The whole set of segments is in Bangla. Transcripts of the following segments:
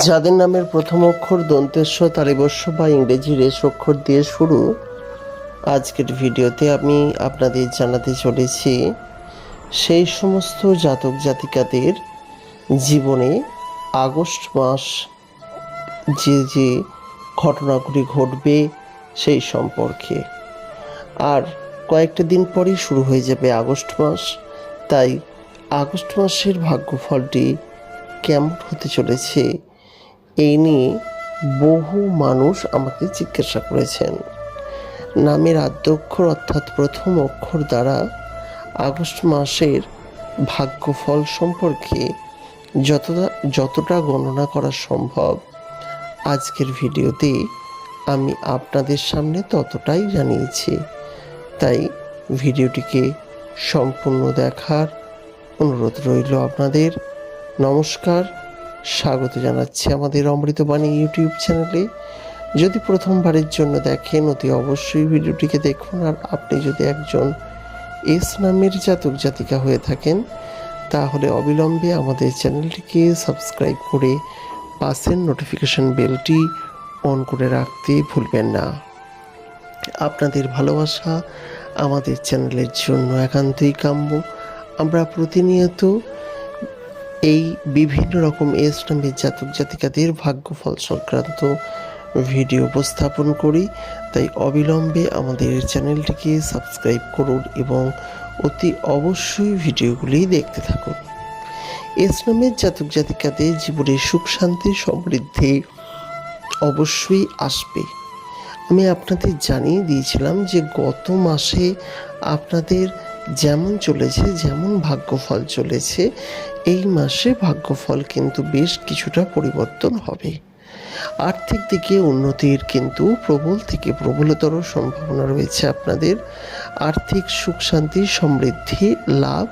যাদের নামের প্রথম অক্ষর দন্তেশ্ব তালিবস্য বা ইংরেজি রেশ অক্ষর দিয়ে শুরু, আজকের ভিডিওতে আমি আপনাদের জানাতে চলেছি, সেই সমস্ত জাতক জাতিকাদের জীবনে আগস্ট মাস যে যে ঘটনাগুলি ঘটবে সেই সম্পর্কে। আর কয়েকটা দিন পরেই শুরু হয়ে যাবে আগস্ট মাস, তাই আগস্ট মাসের ভাগ্যফলটি কেমন হতে চলেছে এই নিয়ে বহু মানুষ আমাকে জিজ্ঞাসা করেছেন। নামের আদ্য অক্ষর অর্থাৎ প্রথম অক্ষর দ্বারা আগস্ট মাসের ভাগ্যফল সম্পর্কে যতটা যতটা গণনা করা সম্ভব, আজকের ভিডিওতে আমি আপনাদের সামনে ততটাই জানিয়েছি। তাই ভিডিওটিকে সম্পূর্ণ দেখার অনুরোধ রইল আপনাদের। নমস্কার স্বাগত জানাচ্ছি আমাদের অমৃতবাণী ইউটিউব চ্যানেলে। যদি প্রথমবারের জন্য দেখেন, অতি অবশ্যই ভিডিওটিকে দেখুন। আর আপনি যদি একজন এস নামের জাতক জাতিকা হয়ে থাকেন, তাহলে অবিলম্বে আমাদের চ্যানেলটিকে সাবস্ক্রাইব করে পাশের নোটিফিকেশন বেলটি অন করে রাখতে ভুলবেন না। আপনাদের ভালোবাসা আমাদের চ্যানেলের জন্য একান্তই কাম্য। আমরা প্রতিনিয়ত এই বিভিন্ন রকম নামের জাতক জাতিকাদের ভাগ্যফল সংক্রান্ত ভিডিও উপস্থাপন করি। তাই অবিলম্বে আমাদের চ্যানেলটিকে সাবস্ক্রাইব করুন এবং অতি অবশ্যই ভিডিওগুলি দেখতে থাকুন। ইসলামের জাতক জাতিকাদের জীবনে সুখ, শান্তি, সমৃদ্ধি অবশ্যই আসবে। আমি আপনাদের জানিয়ে দিয়েছিলাম যে গত মাসে আপনাদের যেমন চলেছে, যেমন ভাগ্যফল চলেছে, এই মাসে ভাগ্যফল কিন্তু বেশ কিছুটা পরিবর্তন হবে। আর্থিক দিকে উন্নতির কিন্তু প্রবল থেকে প্রবলতর সম্ভাবনা রয়েছে আপনাদের। আর্থিক সুখ, শান্তি, সমৃদ্ধি, লাভ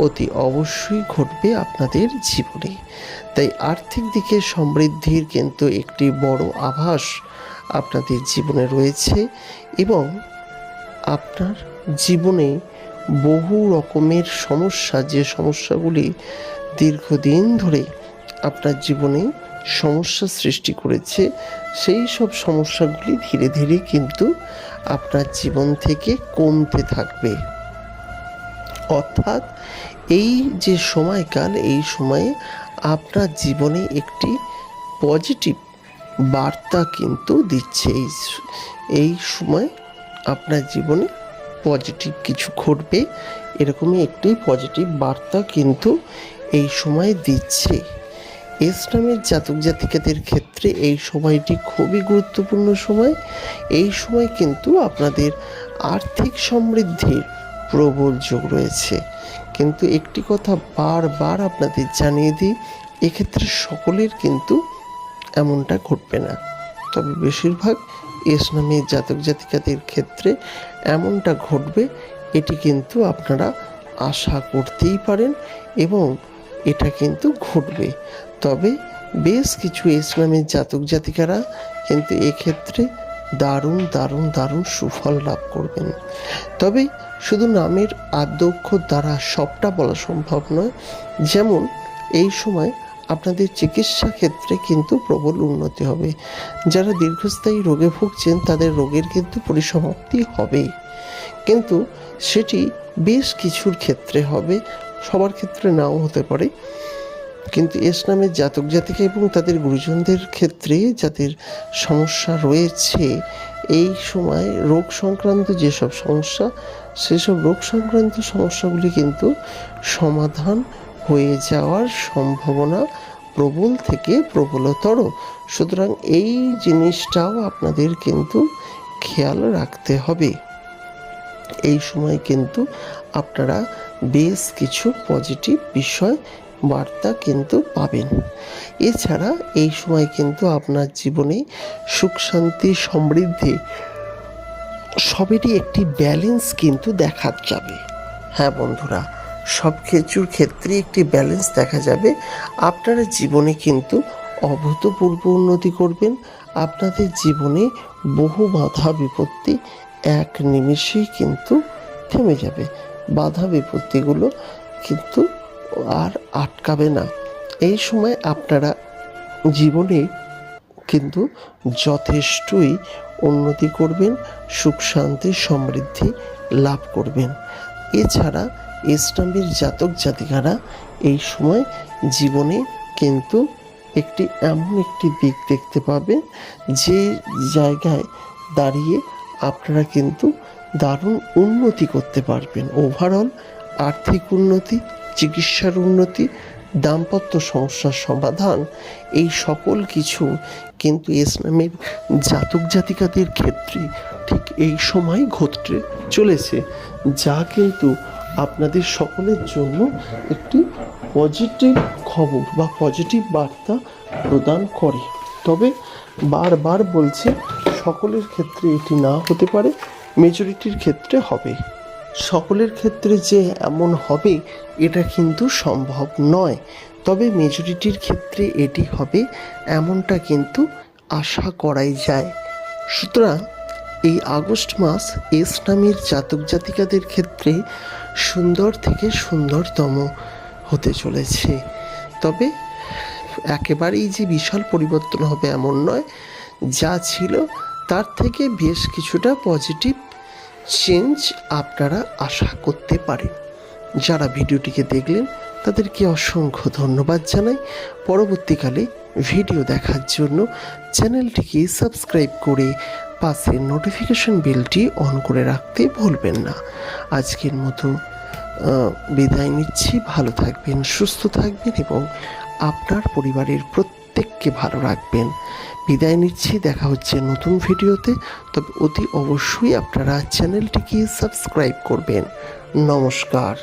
অতি অবশ্যই ঘটবে আপনাদের জীবনে। তাই আর্থিক দিকে সমৃদ্ধির কিন্তু একটি বড় আভাস আপনাদের জীবনে রয়েছে এবং আপনার জীবনে বহু রকমের সমস্যা, যে সমস্যাগুলি দীর্ঘদিন ধরে আপনার জীবনে সমস্যা সৃষ্টি করেছে, সেই সব সমস্যাগুলি ধীরে ধীরে কিন্তু আপনার জীবন থেকে কমতে থাকবে। অর্থাৎ এই যে সময়কাল, এই সময়ে আপনার জীবনে একটি পজিটিভ বার্তা কিন্তু দিচ্ছে। এই এই সময় আপনার জীবনে পজিটিভ কিছু ঘটবে, এরকমই একটি পজিটিভ বার্তা কিন্তু এই সময় দিচ্ছে। ইসলামের জাতক জাতিকাদের ক্ষেত্রে এই সময়টি খুবই গুরুত্বপূর্ণ সময়। এই সময় কিন্তু আপনাদের আর্থিক সমৃদ্ধির প্রবল যোগ রয়েছে। কিন্তু একটি কথা বারবার আপনাদের জানিয়ে দিই, এক্ষেত্রে সকলের কিন্তু এমনটা ঘটবে না। তবে বেশিরভাগ ইসলামের জাতক জাতিকাদের ক্ষেত্রে এমনটা ঘটবে, এটি কিন্তু আপনারা আশা করতেই পারেন এবং এটা কিন্তু ঘটবে। তবে বেশ কিছু ইসলামের জাতক জাতিকারা কিন্তু এক্ষেত্রে দারুণ দারুণ দারুণ সুফল লাভ করবেন। তবে শুধু নামের আদ্যক্ষ দ্বারা সবটা বলা সম্ভব নয়, যেমন এই সময় আপনাদের চিকিৎসা ক্ষেত্রে কিন্তু প্রবল উন্নতি হবে। যারা দীর্ঘস্থায়ী রোগে ভুগছেন, তাদের রোগের কিন্তু পরিসমাপ্তি হবে কিন্তু সেটি বেশ কিছুর ক্ষেত্রে হবে, সবার ক্ষেত্রে নাও হতে পারে। কিন্তু ইসলামের জাতক জাতিকা এবং তাদের গুরুজনদের ক্ষেত্রে যাদের সমস্যা রয়েছে, এই সময় রোগ সংক্রান্ত যেসব সমস্যা, সেসব রোগ সংক্রান্ত সমস্যাগুলি কিন্তু সমাধান হয়ে যাওয়ার সম্ভাবনা প্রবল থেকে প্রবলতর। সুতরাং এই জিনিসটাও আপনাদের কিন্তু খেয়াল রাখতে হবে। এই সময় কিন্তু আপনারা বেশ কিছু পজিটিভ বিষয়, বার্তা কিন্তু পাবেন। এছাড়া এই সময় কিন্তু আপনার জীবনে সুখ, শান্তি, সমৃদ্ধি সবেরই একটি ব্যালেন্স কিন্তু দেখা যাবে। হ্যাঁ বন্ধুরা সব কিছুর ক্ষেত্রে একটি ব্যালেন্স দেখা যাবে। আপনারা জীবনে কিন্তু অভূতপূর্ব উন্নতি করবেন। আপনাদের জীবনে বহু বাধা বিপত্তি এক নিমিষেই কিন্তু থেমে যাবে। বাধা বিপত্তিগুলো কিন্তু আর আটকাবে না। এই সময় আপনারা জীবনে কিন্তু যথেষ্টই উন্নতি করবেন, সুখ শান্তি, সমৃদ্ধি লাভ করবেন। এছাড়া ইসলামের জাতক জাতিকারা এই সময় জীবনে কিন্তু একটি এমন একটি দিক দেখতে পাবেন যে জায়গায় দাঁড়িয়ে আপনারা কিন্তু দারুণ উন্নতি করতে পারবেন। ওভারঅল আর্থিক উন্নতি, চিকিৎসার উন্নতি, দাম্পত্য সমস্যার সমাধান, এই সকল কিছু কিন্তু ইসলামের জাতক জাতিকাদের ক্ষেত্রে ঠিক এই সময় ঘটতে চলেছে। যা কিন্তু আপনাদের সকলের জন্য একটি পজিটিভ খবর বা পজিটিভ বার্তা প্রদান করে। তবে বারবার বলছে, সকলের ক্ষেত্রে এটি না হতে পারে মেজরিটির ক্ষেত্রে হবে। সকলের ক্ষেত্রে যে এমন হবে, এটা কিন্তু সম্ভব নয়। তবে মেজরিটির ক্ষেত্রে এটি হবে, এমনটা কিন্তু আশা করাই যায়। সুতরাং এই আগস্ট মাস এস নামের জাতক জাতিকাদের ক্ষেত্রে সুন্দর থেকে সুন্দরতম হতে চলেছে। তবে একেবারেই যে বিশাল পরিবর্তন হবে এমন নয়, যা ছিল তার থেকে বেশ কিছুটা পজিটিভ চেঞ্জ আপনারা আশা করতে পারেন। যারা ভিডিওটিকে দেখলেন, তাদেরকে অসংখ্য ধন্যবাদ জানাই। পরবর্তীকালে ভিডিও দেখার জন্য চ্যানেলটিকে সাবস্ক্রাইব করে পাশের নোটিফিকেশন বেলটি অন করে রাখতে ভুলবেন না। আজকের মতো বিদায় নিচ্ছি। ভালো থাকবেন, সুস্থ থাকবেন এবং আপনার পরিবারের প্রত্যেককে ভালো রাখবেন। বিদায় নিচ্ছি, দেখা হচ্ছে নতুন ভিডিওতে। তবে অতি অবশ্যই আপনারা চ্যানেলটিকে সাবস্ক্রাইব করবেন। নমস্কার।